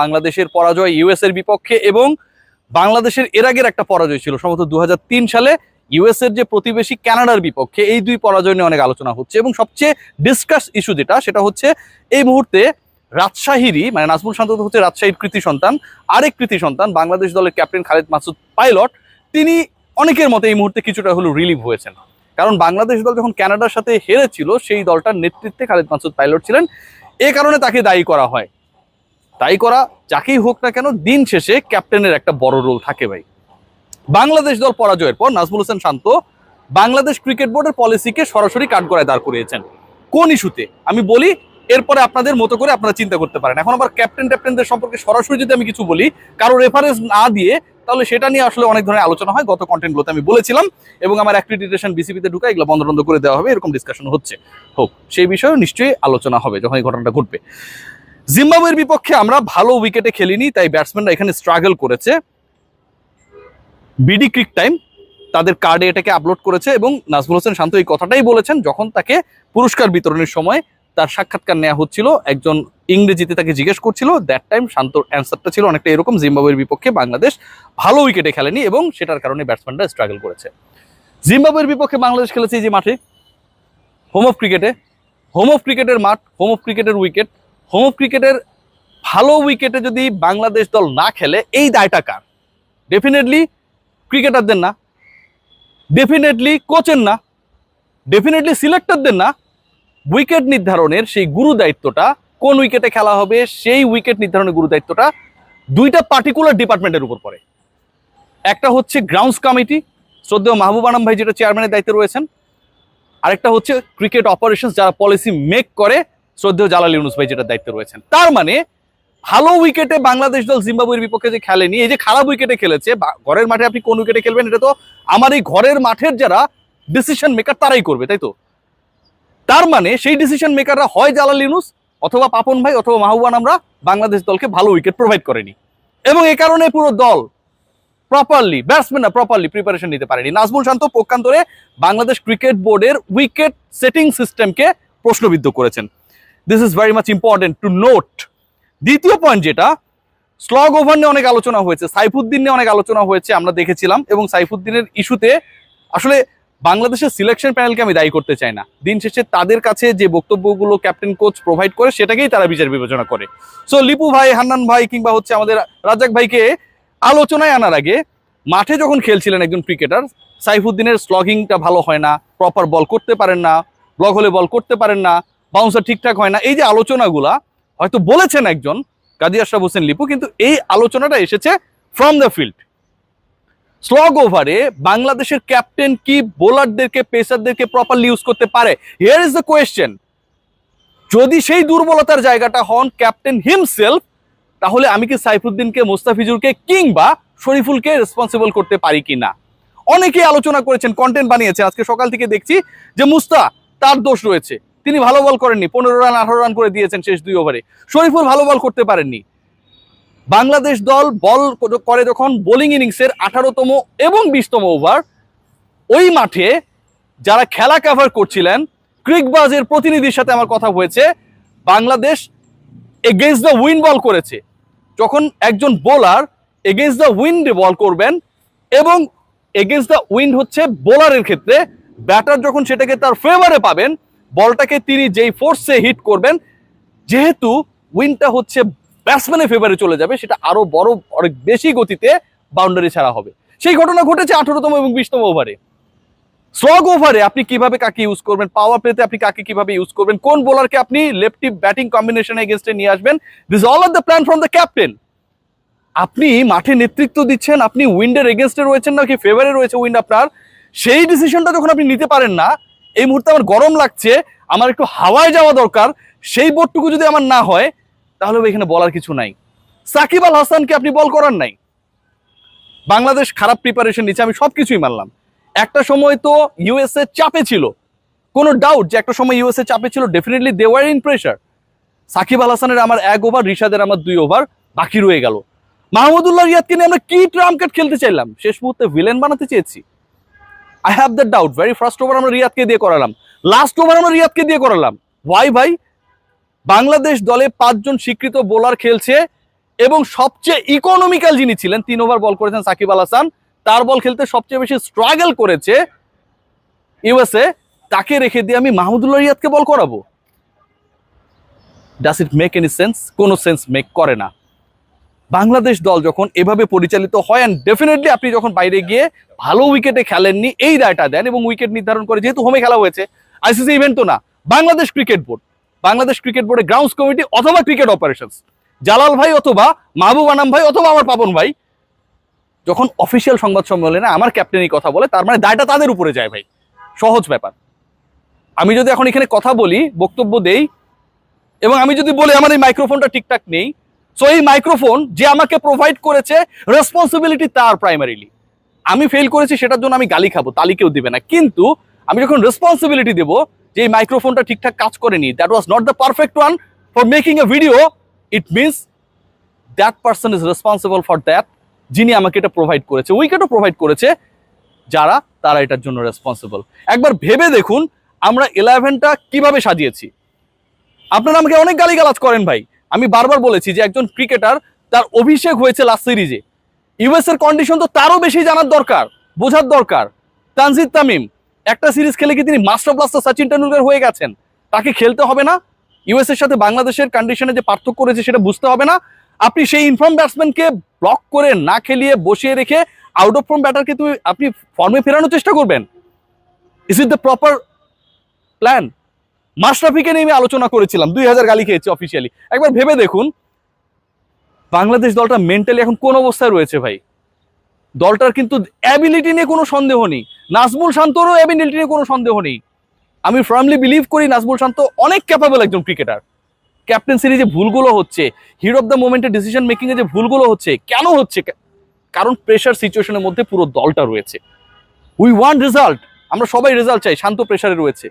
বাংলাদেশের পরাজয় ইউএস এর বিপক্ষে এবং বাংলাদেশের এর আগের একটা পরাজয় ছিল, সম্ভবত দু হাজার তিন সালে ইউএস এর যে প্রতিবেশী কানাডার বিপক্ষে এই দুই পরাজয় নিয়ে অনেক আলোচনা হচ্ছে এবং সবচেয়ে ডিসকাস ইস্যু যেটা, সেটা হচ্ছে এই মুহূর্তে রাজশাহীরই মানে নাজমুল শান্ত হচ্ছে রাজশাহীর কৃতি সন্তান, আরেক কৃতি সন্তান, বাংলাদেশ দলের ক্যাপ্টেন খালেদ মাসুদ পাইলট, তিনি অনেকের মতে এই মুহূর্তে কিছুটা হলো রিলিভ হয়েছেন। কারণ বাংলাদেশ দল যখন কানাডার সাথে হেরেছিল, সেই দলটার নেতৃত্বে খালেদ মাসুদ পাইলট ছিলেন। এ কারণে তাকে দায়ী করা হয়। দায়ী করা, যাকেই হোক না কেন, দিন শেষে ক্যাপ্টেনের একটা বড় রোল থাকে ভাই। বাংলাদেশ দল পরাজয়ের পর নাজমুল হোসেন শান্ত বাংলাদেশ ক্রিকেট বোর্ডের পলিসিকে সরাসরি কাঠগড়ায় দাঁড় করিয়েছেন। কোন ইস্যুতে? আমি বলি, এরপরে আপনাদের মতো করে আপনারা চিন্তা করতে পারেন। এখন আবার ক্যাপ্টেন ট্যাপ্টেনদের সম্পর্কে সরাসরি যদি আমি কিছু বলি, কারও রেফারেন্স না দিয়ে, তাহলে সেটা নিয়ে আসলে অনেক ধরনের আলোচনা হয়। গত কন্টেন্টগুলোতে আমি বলেছিলাম এবং আমার অ্যাক্রিডিটেশন বিসিপিতে ঢুকা এগুলো বন্ধ বন্ধ করে দেওয়া হবে, এরকম ডিসকাশন হচ্ছে। হোক, সেই বিষয়েও নিশ্চয়ই আলোচনা হবে যখন এই ঘটনাটা ঘটবে। জিম্বাবুয়ের বিপক্ষে আমরা ভালো উইকেটে খেলিনি, তাই ব্যাটসম্যানরা এখানে স্ট্রাগল করেছে। বিডি ক্রিক টাইম তাদের কার্ডে এটাকে আপলোড করেছে এবং নাজমুল হোসেন শান্ত এই কথাটাই বলেছেন যখন তাকে পুরস্কার বিতরণের সময় তার সাক্ষাৎকার নেওয়া হচ্ছিল, একজন ইংরেজিতে তাকে জিজ্ঞেস করছিল দ্যাট টাইম শান্তর অ্যান্সারটা ছিল অনেকটা এরকম, জিম্বাবুয়ের বিপক্ষে বাংলাদেশ ভালো উইকেটে খেলেনি এবং সেটার কারণে ব্যাটসম্যানরা স্ট্রাগল করেছে। জিম্বাবুয়ের বিপক্ষে বাংলাদেশ খেলেছে যে মাঠে হোম অফ ক্রিকেটে হোম অফ ক্রিকেটের মাঠ হোম অফ ক্রিকেটের উইকেট হোম অফ ক্রিকেটের ভালো উইকেটে যদি বাংলাদেশ দল না খেলে, এই দায়টা কার? ডেফিনেটলি ক্রিকেটারদের না। ডেফিনেটলি কোচের না। ডেফিনেটলি সিলেক্টরদের না। উইকেট নির্ধারণের সেই গুরু দায়িত্বটা কোন উইকেটে খেলা হবে, সেই উইকেট নির্ধারণের গুরু দায়িত্বটা দুইটা পার্টিকুলার ডিপার্টমেন্টের উপর পড়ে। একটা হচ্ছে গ্রাউন্ডস কমিটি শ্রদ্ধেয় মাহবুব আনাম ভাই যেটা চেয়ারম্যানের দায়িত্বে রয়েছেন। আরেকটা হচ্ছে ক্রিকেট অপারেশনস যারা পলিসি মেক করে শ্রদ্ধেয় জালাল ইউনুস ভাই যেটা দায়িত্বে রয়েছেন। তার মানে ভালো উইকেটে বাংলাদেশ দল জিম্বাবুয়ের বিপক্ষে যে খেলেনি, এই যে খারাপ উইকেটে খেলেছে ঘরের মাঠে আপনি কোন উইকেটে খেলবেন, এটা তো আমার এই ঘরের মাঠের যারা ডিসিশন মেকার তারাই করবে, তাই তো? তার মানে সেই ডিসিশন মেকাররা হয় জালাল ইউনুস অথবা পাপন ভাই অথবা মাহবুবান, আমরা বাংলাদেশ দলকে ভালো উইকেট প্রোভাইড করেনি। এবং এই কারণে পুরো দল প্রপারলি ব্যাটসম্যানরা প্রপারলি প্রিপারেশন নিতে পারেনি। নাজমুল শান্ত পক্ষান্তরে বাংলাদেশ ক্রিকেট বোর্ডের উইকেট সেটিং সিস্টেমকে প্রশ্নবিদ্ধ করেছেন। This is very much important to note দ্বিতীয় পয়েন্ট যেটা স্লগ ওভার নিয়ে অনেক আলোচনা হয়েছে, সাইফুদ্দিন নিয়ে অনেক আলোচনা হয়েছে, আমরা দেখেছিলাম, এবং সাইফুদ্দিনের ইস্যুতে আসলে বাংলাদেশের সিলেকশন প্যানেলকে আমি দায়ী করতে চাই না। দিন শেষে তাদের কাছে যে বক্তব্যগুলো ক্যাপ্টেন কোচ প্রোভাইড করে, সেটাকেই তারা বিচার বিবেচনা করে। সো লিপু ভাই, হান্নান ভাই, কিংবা হচ্ছে আমাদের রাজাক ভাইকে আলোচনায় আনার আগে, মাঠে যখন খেলছিলেন একজন ক্রিকেটার সাইফুদ্দিনের স্লগিংটা ভালো হয় না প্রপার বল করতে পারেন না ব্লক হলে বল করতে পারেন না বাউন্সার ঠিকঠাক হয় না। এই যে আলোচনাগুলা, হয়তো বলেছেন একজন কাজী আশরাফ হোসেন লিপু, কিন্তু এই আলোচনাটা এসেছে ফ্রম দ্য ফিল্ড স্লগ ওভারে বাংলাদেশের ক্যাপ্টেন কি বোলারদেরকে পেসারদেরকে প্রপারলি ইউজ করতে পারে? হিয়ার ইজ দ্য কোয়েশ্চেন যদি সেই দুর্বলতার জায়গাটা হন ক্যাপ্টেন হিমসেলফ তাহলে আমি কি সাইফুদ্দিনকে, মোস্তাফিজুরকে কিংবা শরীফুলকে রেসপন্সিবল করতে পারি কি না? অনেকেই আলোচনা করেছেন কন্টেন্ট বানিয়েছেন। আজকে সকাল থেকে দেখছি যে মুস্তা তার দোষ রয়েছে। তিনি ভালো বল করেননি। পনেরো রান, আঠারো রান করে দিয়েছেন শেষ দুই ওভারে। শরীফুল ভালো বল করতে পারেননি। বাংলাদেশ দল বল করে যখন বোলিং ইনিংসের আঠারোতম এবং বিশতম ওভার, ওই মাঠে যারা খেলা কভার করছিলেন ক্রিকবাজের প্রতিনিধির সাথে আমার কথা হয়েছে, Bangladesh against the wind ball করেছে। যখন একজন বোলার এগেনস্ট দ্য উইন্ডে বল করবেন এবং এগেনস্ট দ্য উইন্ড হচ্ছে বোলারের ক্ষেত্রে ব্যাটার যখন সেটাকে তার ফেভারে পাবেন বলটাকে তিনি যেই ফোর্সে হিট করবেন, যেহেতু উইনটা হচ্ছে ব্যাটসম্যানের ফেভারে চলে যাবে, সেটা আরও বড়, অনেক বেশি গতিতে বাউন্ডারি ছাড়া হবে। সেই ঘটনা ঘটেছে আঠারোতম এবং বিশতম ওভারে স্লগ ওভারে আপনি কীভাবে কাকে ইউজ করবেন পাওয়ার প্লেতে আপনি কাকে কীভাবে ইউজ করবেন, কোন বোলারকে আপনি লেফটি ব্যাটিং কম্বিনেশন এগেনস্টে নিয়ে আসবেন this all of the plan from the captain আপনি মাঠে নেতৃত্ব দিচ্ছেন, আপনি উইন্ডের এগেনস্টে রয়েছেন নাকি ফেভারে রয়েছে উইন্ড আপনার, সেই ডিসিশনটা যখন আপনি নিতে পারেন না এই মুহূর্তে আমার গরম লাগছে, আমার একটু হাওয়ায় যাওয়া দরকার, সেই বোর্ডটুকু যদি আমার না হয়, তাহলে এখানে বলার কিছু নাই। সাকিব আল হাসানকে আপনি বল করার নাই। বাংলাদেশ খারাপ প্রিপারেশন নিচ্ছে, আমি সবকিছুই মানলাম। একটা সময় তো ইউএসএ চাপে ছিল। কোনো ডাউট যে একটা সময় ইউএসএ চাপে ছিল definitely they were in pressure Shakib Al হাসানের আমার এক ওভার রিশাদের আমার দুই ওভার বাকি রয়ে গেল। মাহমুদুল্লাহ রিয়াদকে নিয়ে আমরা কি ট্রাম কার্ড খেলতে চাইলাম? শেষ মুহূর্তে ভিলেন বানাতে চেয়েছি। I have the doubt very first over আমরা রিয়াদকে দিয়ে করালাম। লাস্ট ওভার আমরা রিয়াদকে দিয়ে করালাম। ওয়াই ভাই? বাংলাদেশ দলে পাঁচজন স্বীকৃত বোলার খেলছে এবং সবচেয়ে ইকোনমিক্যাল যিনি ছিলেন, তিন ওভার বল করেছেন সাকিব আল হাসান। তার বল খেলতে সবচেয়ে বেশি স্ট্রাগল করেছে ইউএসএ তাকে রেখে দিয়ে আমি মাহমুদুল্লাহ রিয়াদকে বল করাবো। Does it make any sense কোনো সেন্স মেক করে না। বাংলাদেশ দল যখন এভাবে পরিচালিত হয় অ্যান্ড ডেফিনেটলি আপনি যখন বাইরে গিয়ে ভালো উইকেটে খেলেননি, এই রায়টা দেন এবং উইকেট নির্ধারণ করে, যেহেতু হোমে খেলা হয়েছে আইসিসি ইভেন্ট তো না, Bangladesh cricket board Bangladesh cricket বোর্ডের গ্রাউন্ডস কমিটি অথবা ক্রিকেট অপারেশনস জালাল ভাই অথবা মাহবুব আনাম ভাই অথবা আমার পাপন ভাই, যখন অফিসিয়াল সংবাদ সম্মেলনে আমার ক্যাপ্টেনই কথা বলে, তার মানে দায়টা তাদের উপরে যায় ভাই, সহজ ব্যাপার। আমি যদি এখন এখানে কথা বলি, বক্তব্য দেই, এবং আমি যদি বলি আমার এই মাইক্রোফোনটা ঠিকঠাক নেই সো এই মাইক্রোফোন যে আমাকে প্রোভাইড করেছে রেসপন্সিবিলিটি তার প্রাইমারিলি আমি ফেল করেছি, সেটার জন্য আমি গালি খাব তালি কেউ দিবে না। কিন্তু আমি যখন রেসপন্সিবিলিটি দেবো, যে এই মাইক্রোফোনটা ঠিকঠাক কাজ করেনি that was not the perfect one for making a video it means that person is responsible for that যিনি আমাকে এটা প্রোভাইড করেছে। উইকেটও প্রোভাইড করেছে, যারা, তারা এটার জন্য রেসপন্সিবল একবার ভেবে দেখুন, আমরা ইলেভেনটা কীভাবে সাজিয়েছি। আপনারা আমাকে অনেক গালিগালাজ করেন ভাই। আমি বারবার বলেছি যে একজন ক্রিকেটার তার অভিষেক হয়েছে লাস্ট সিরিজে ইউএস এর কন্ডিশন তো তারও বেশি জানার দরকার, বোঝার দরকার। তানজিদ তামিম, একটা সিরিজ খেলে কি তিনি মাস্টার ব্লাস্টার সচিন টেন্ডুলকার হয়ে গেছেন? তাকে খেলতে হবে না। ইউএস এর সাথে বাংলাদেশের কন্ডিশনে যে পার্থক্য রয়েছে সেটা বুঝতে হবে না। আপনি সেই ইনফর্ম ব্যাটসম্যানকে ব্লক করে না খেলিয়ে বসিয়ে রেখে আউট অফ ফর্ম ব্যাটারকে তুমি, আপনি ফর্মে ফেরানোর চেষ্টা করবেন। Is it the proper plan মাশরাফিকে নিয়ে আমি আলোচনা করেছিলাম, দুই হাজার গালি খেয়েছি অফিসিয়ালি একবার ভেবে দেখুন, বাংলাদেশ দলটা মেন্টালি এখন কোন অবস্থায় রয়েছে ভাই? দলটার কিন্তু অ্যাবিলিটি নিয়ে কোনো সন্দেহ নেই। নাজমুল শান্তরও অ্যাবিলিটি নিয়ে কোনো সন্দেহ নেই। আমি ফার্মলি বিলিভ করি নাজমুল শান্ত অনেক ক্যাপাবল একজন ক্রিকেটার ক্যাপ্টেন্সির যে ভুলগুলো হচ্ছে হিরো অফ দ্য মোমেন্টের ডিসিশন মেকিং এ যে ভুলগুলো হচ্ছে, কেন হচ্ছে? কারণ প্রেশার সিচুয়েশনের মধ্যে পুরো দলটা রয়েছে। উই ওয়ান্ট রেজাল্ট আমরা সবাই রেজাল্ট চাই, শান্ত প্রেশারে রয়েছে।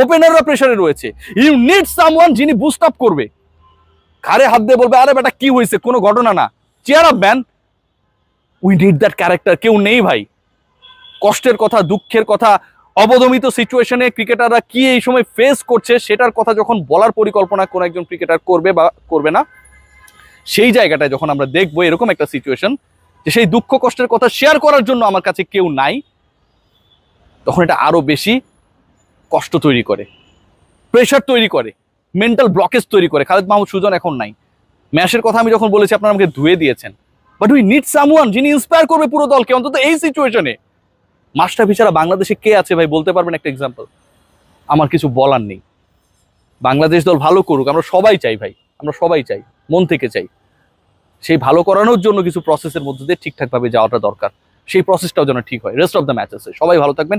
ওপেনাররা প্রেশারে রয়েছে। ইউ নিড সামওয়ান যিনি বুস্ট আপ করবে। ঘাড়ে হাত দিয়ে বলবে, আরে বেটা, কি হয়েছে? কোনো ঘটনা না। Cheer up man we need that character কেউ নেই, ভাই। কষ্টের কথা, দুঃখের কথা, অবদমিত সিচুয়েশনে ক্রিকেটাররা কি এই সময় ফেস করছে, সেটার কথা যখন বলার পরিকল্পনা কোন একজন ক্রিকেটার করবে বা করবে না, সেই জায়গাটায় যখন আমরা দেখব এরকম একটা সিচুয়েশন যে সেই দুঃখ, কষ্টের কথা শেয়ার করার জন্য আমার কাছে কেউ নাই, তখন এটা আরও বেশি কষ্ট তৈরি করে প্রেশার তৈরি করে মেন্টাল ব্লকেজ তৈরি করে। খালেদ মাহমুদ সুজন এখন নাই। ম্যাশের কথা আমি যখন বলেছি, আপনারা আমাকে ধুয়ে দিয়েছেন। বাট উই নিড সামওয়ান যিনি ইন্সপায়ার করবে পুরো দলকে। অন্তত এই সিচুয়েশনে মাস্টাফি ছাড়া বাংলাদেশে কে আছে ভাই? বলতে পারবেন একটা এক্সাম্পল আমার কিছু বলার নেই। বাংলাদেশ দল ভালো করুক, আমরা সবাই চাই ভাই। আমরা সবাই চাই, মন থেকে চাই। সেই ভালো করানোর জন্য কিছু প্রসেসের মধ্যে দিয়ে ঠিকঠাকভাবে যাওয়াটা দরকার। সেই প্রসেসটাও যেন ঠিক হয়। রেস্ট অফ দ্য ম্যাচেসে সবাই ভালো থাকবেন।